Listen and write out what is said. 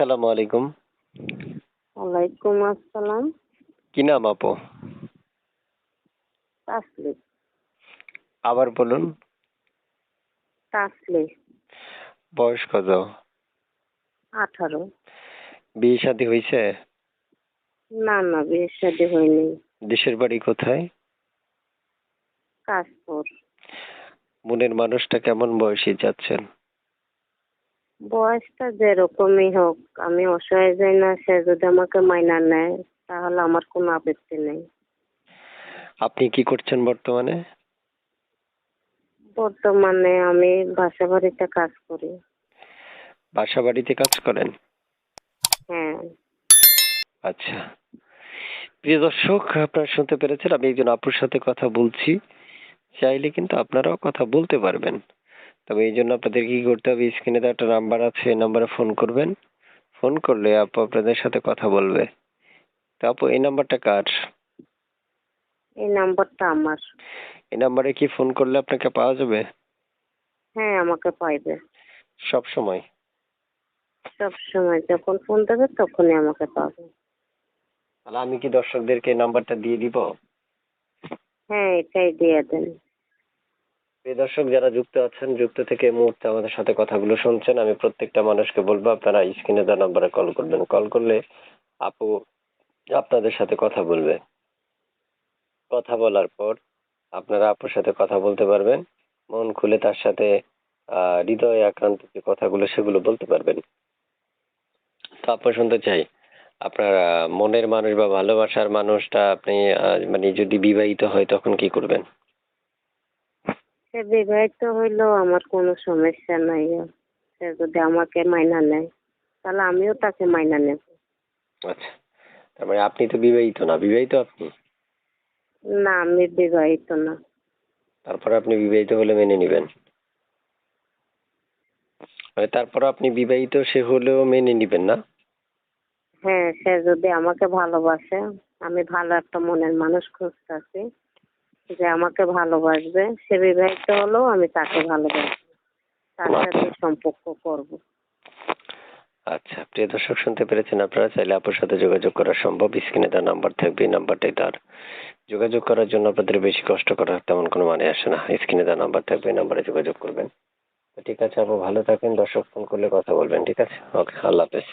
আসসালামু আলাইকুম। ওয়ালাইকুম আসসালাম। কি নাম আপু? তাসলি আবার বলুন। তাসলি বয়স কত? আঠারো। বিয়ে শাদী হয়েছে না না বিয়ের সাথে হয়নি। দেশের বাড়ি কোথায়? কাশপুর। মনের মানুষটা কেমন বয়সী যাচ্ছেন? বয়সটা যেরকমই হোক আমি অসহায় যাই না সে যদি আমাকে মাইনা নেয় তাহলে আমার কোনো আপত্তি নেই। আপনি কি করছেন বর্তমানে? বর্তমানে আমি বাসা বাড়িতে কাজ করি। বাসা বাড়িতে কাজ করেন? হ্যাঁ। আচ্ছা। প্রিয় দর্শক আপনারা শুনতে পেরেছেন আমি একজন আপুর সাথে কথা বলছি। চাইলে কিন্তু আপনারাও কথা বলতে পারবেন। তবে এই জন্য আপনাদের কি করতে হবে? স্ক্রিনে তো একটা নাম্বার আছে এই নাম্বারে ফোন করবেন। ফোন করলে আপু আপনাদের সাথে কথা বলবে। তো আপু এই নাম্বারটা কার? এই নাম্বারটা আমার। এই নাম্বারে কি ফোন করলে আপনাকে পাওয়া যাবে? হ্যাঁ আমাকে পাইবে। সব সময়? সব সময় যখন ফোন দেবে তখনই আমাকে পাবে। তাহলে আমি কি দর্শকদেরকে এই নাম্বারটা দিয়ে দিব? হ্যাঁ এটাই দিয়ে দেন। দর্শক, যারা যুক্ত আছেন, যুক্ত থেকে এই মুহূর্তে আমাদের সাথে কথাগুলো শুনছেন, আমি প্রত্যেকটা মানুষকে বলব, আপনারা স্ক্রিনে দেওয়া নাম্বারে কল করবেন। কল করলে আপু আপনাদের সাথে কথা বলবে। কথা বলার পর আপনারা আপুর সাথে কথা বলতে পারবেন। মন খুলে তার সাথে হৃদয় আক্রান্ত যে কথাগুলো, সেগুলো বলতে পারবেন। তো আপু, শুনতে চাই, আপনার মনের মানুষ বা ভালোবাসার মানুষটা আপনি মানে যদি বিবাহিত হয়, তখন কি করবেন? সে বিবাহিত হইলেও আমার কোনো সমস্যা নাই। সে যদি আমাকে মাইনা নেয় তাহলে আমিও তাকে মাইনা নেব। আচ্ছা তার মানে আপনি তো বিবাহিত না বিবাহিত আপনি? না আমি বিবাহিত না। তারপর আপনি বিবাহিত হলে মেনে নেবেন? মানে তারপর আপনি বিবাহিত সে হলেও মেনে নেবেন না? হ্যাঁ সে যদি আমাকে ভালোবাসে আমি ভালো একটা মনের মানুষ খুঁজতেছি। যে আমাকে ভালোবাসবে সে বিবাহিত হলেও আমি তাকে ভালোবাসবো তার সাথে সম্পর্ক করব। আচ্ছা প্রিয় দর্শক শুনতে পেরেছেন আপনারা? চাইলে আপুর সাথে যোগাযোগ করা সম্ভব। স্ক্রিনে তার নাম্বার থাকবে নাম্বারটাই তার। যোগাযোগ করার জন্য আপনাদের বেশি কষ্ট করার তেমন কোনো মানে আসে না। স্ক্রিনে তার নাম্বার থাকবে এই নাম্বারে যোগাযোগ করবেন। তো ঠিক আছে আপু ভালো থাকেন। দর্শক ফোন করলে কথা বলবেন ঠিক আছে? ওকে আল্লাহ হাফেজ।